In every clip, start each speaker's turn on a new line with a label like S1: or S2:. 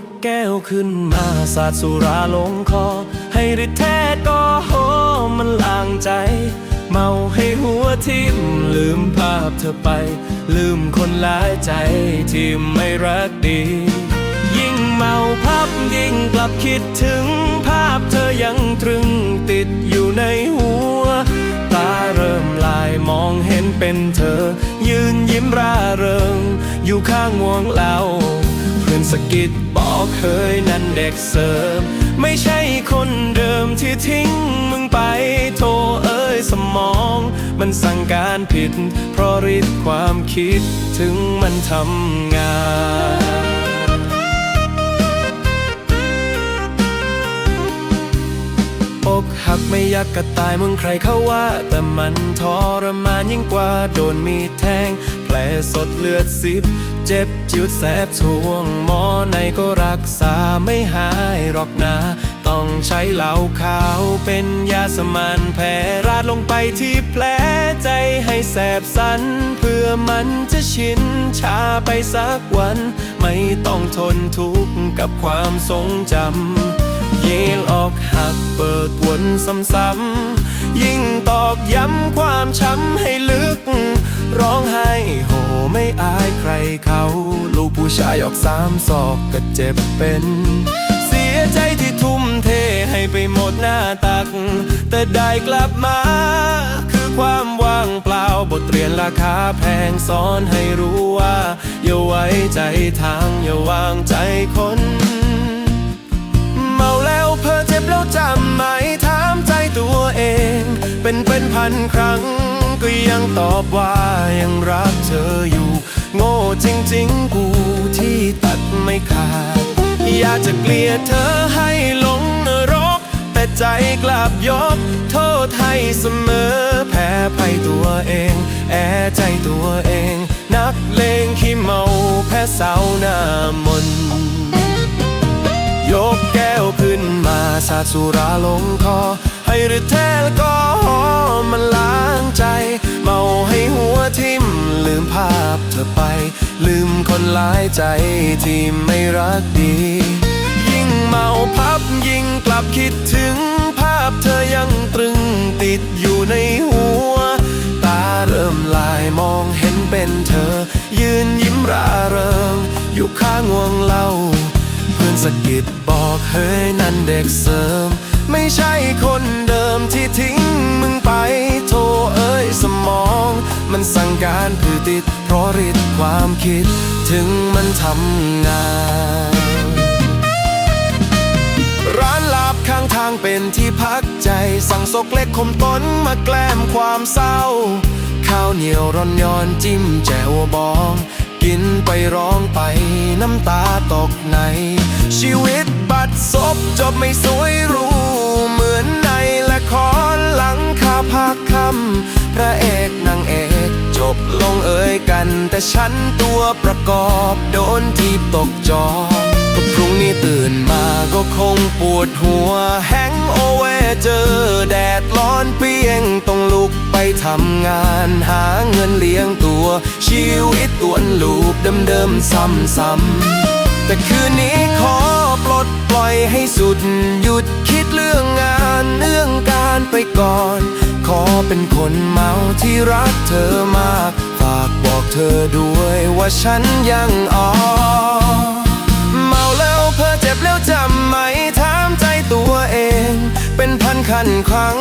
S1: กแก้วขึ้นมาสาดสุราลงคอ ให้ฤทธิ์แท้ก็โหมันลางใจ เมาให้หัวทิ่มลืมภาพเธอไป ลืมคนหลายใจที่ไม่รักดี ยิ่งเมาพับยิ่งกลับคิดถึงภาพเธอยังตรึงติดอยู่ในหัว ตาเริ่มลายมองเห็นเป็นเธอ ยืนยิ้มร่าเริง อยู่ข้างวงเราิดบอกเคยนั้นเด็กเสริม ไม่ใช่คนเดิมที่ทิ้งมึงไปโทเอ้ยสมอง มันสั่งการผิด เพราะฤทธิ์ความคิดถึงมันทำงาน อกหักไม่อยากกระตายมึงใครเขาว่า แต่มันทรมานยิ่งกว่าโดนมีแทง แผลสดเลือดซิบ เจ็บจิวแสบช่วงหมอในก็รักษาไม่หายหรอกนะต้องใช้เหล้าขาวเป็นยาสมานแผลราดลงไปที่แผลใจให้แสบสัน เพื่อมันจะชินชาไปสักวัน ไม่ต้องทนทุกข์กับความทรงจำ ยิ่งออกหักเปิดวนซ้ำๆยิ่งตอกย้ำความช้ำให้ลึก ร้องไห้โหไม่อายใครเขา ลูกผู้ชายออกสามศอกก็เจ็บเป็น เสียใจที่ทุ่มเทให้ไปหมดหน้าตัก แต่ได้กลับมา คือความว่างเปล่าบทเรียนราคาแพงสอนให้รู้ว่า อย่าไว้ใจทางอย่าวางใจคน นพันครั้ง ก็ยังตอบว่ายังรักเธออยู่ โง่จริงๆกูที่ตัดไม่ขาด อยากจะเกลียดเธอให้ลงนรก แต่ใจกลับยก โทษให้เสมอ แพ้ภัยตัวเอง แอใจตัวเอง นักเลงขี้เมาแพ้สาวหน้ามนต์ยกแก้วขึ้นมาสาสุราลงคอ ภาพเธอไป ลืมคนหลายใจที่ไม่รักดี ยิ่งเมาพับยิ่งกลับคิดถึง ภาพเธอยังตรึงติดอยู่ในหัว ตาเริ่มลายมองเห็นเป็นเธอ ยืนยิ้มร่าเริง อยู่ข้างวงเล่า เพื่อนสะกิดบอกเฮ้ยนั่นเด็กเสริม ไม่ใช่คนเดิมที่ทิ้งมึงไปโทเอ้ยสมอง มันสั่งการผือติด เพราะฤทธิ์ความคิด ถึงมันทำงาน ร้านลาบข้างทางเป็นที่พักใจ สั่งซกเล็กคมต้นมาแกล้มความเศร้า ข้าวเหนียวร้อนย้อนจิ้มแจ่วบอง กินไปร้องไปน้ำตาตกใน ชีวิตบัดซบจบไม่สวยรู กันแต่ฉันตัวประกอบโดนทีบตกจอก็พรุ่งนี้ตื่นมาก็คงปวดหัวแฮงโอเวเจอแดดร้อนเปียงต้องลุกไปทำงานหาเงินเลี้ยงตัว ชีวิตตวนลูปเดิมๆซ้ำๆแต่คืนนี้ขอปลดปล่อยให้สุด หยุดคิดเรื่องงานเรื่องการไปก่อน ขอเป็นคนเมาที่รักเธอมาก ฝากบอกเธอด้วยว่าฉันยังอ่อเมาแล้วเพ้อเจ็บแล้วจำไหมถามใจตัวเอง เป็นพันคันครั้ง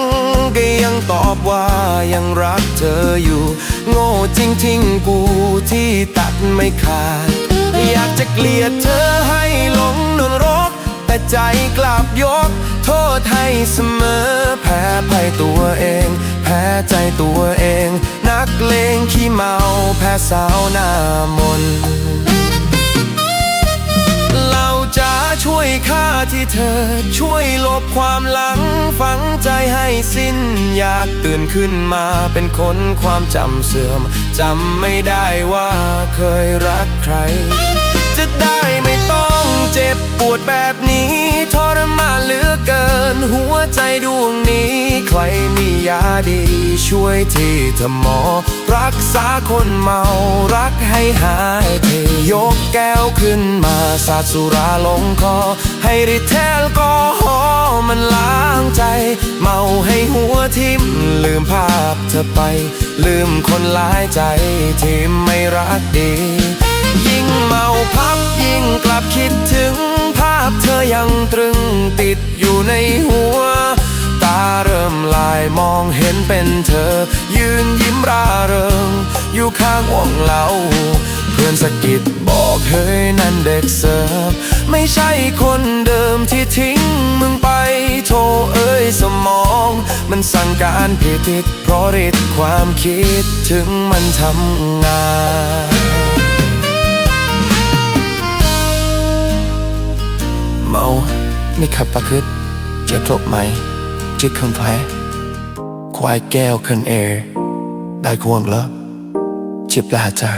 S1: ก็ยังตอบว่ายังรักเธออยู่ โง่จริงทิ้งกูที่ตัดไม่ขาด อยากจะเกลียดเธอให้หลงนรก แต่ใจกลับยก โทษให้เสมอ แพ้ภัยตัวเอง แพ้ใจตัวเอง นักเลงขี้เมา แพ้สาวหน้ามนเราจะช่วยค่าที่เธอ ช่วยลบความหลัง ฝังใจให้สิ้น อยากตื่นขึ้นมาเป็นคนความจำเสื่อมจำไม่ได้ว่าเคยรักใคร จะได้ จ็บปวดแบบนี้ทรมานเหลือเกิน หัวใจดวงนี้ ใครมียาดีช่วยที่เธอหมอ รักษาคนเมารักให้หายเทยกแก้วขึ้นมาสาดสุราลงคอ ให้ริเทลก็หอมันล้างใจ เมาให้หัวทิ่มลืมภาพเธอไป ลืมคนหลายใจที่ไม่รักดี เมาพับยิ่งกลับคิดถึง ภาพเธอยังตรึงติดอยู่ในหัว ตาเริ่มลายมองเห็นเป็นเธอ ยืนยิ้มร่าเริง อยู่ข้างวงเราเพื่อนสะกิดบอกเฮ้ยนั่นเด็กเสิร์ฟไม่ใช่คนเดิมที่ทิ้งมึงไปโทเอ้ยสมอง มันสั่งการผิดทิศเพราะฤทธิ์ความคิดถึงมันทำงาน เมาไม่ขับประคืดจะทบไหมจิตคงแพ้ควายแก้วคันเอร์ได้ควงแล้วจิบลาจา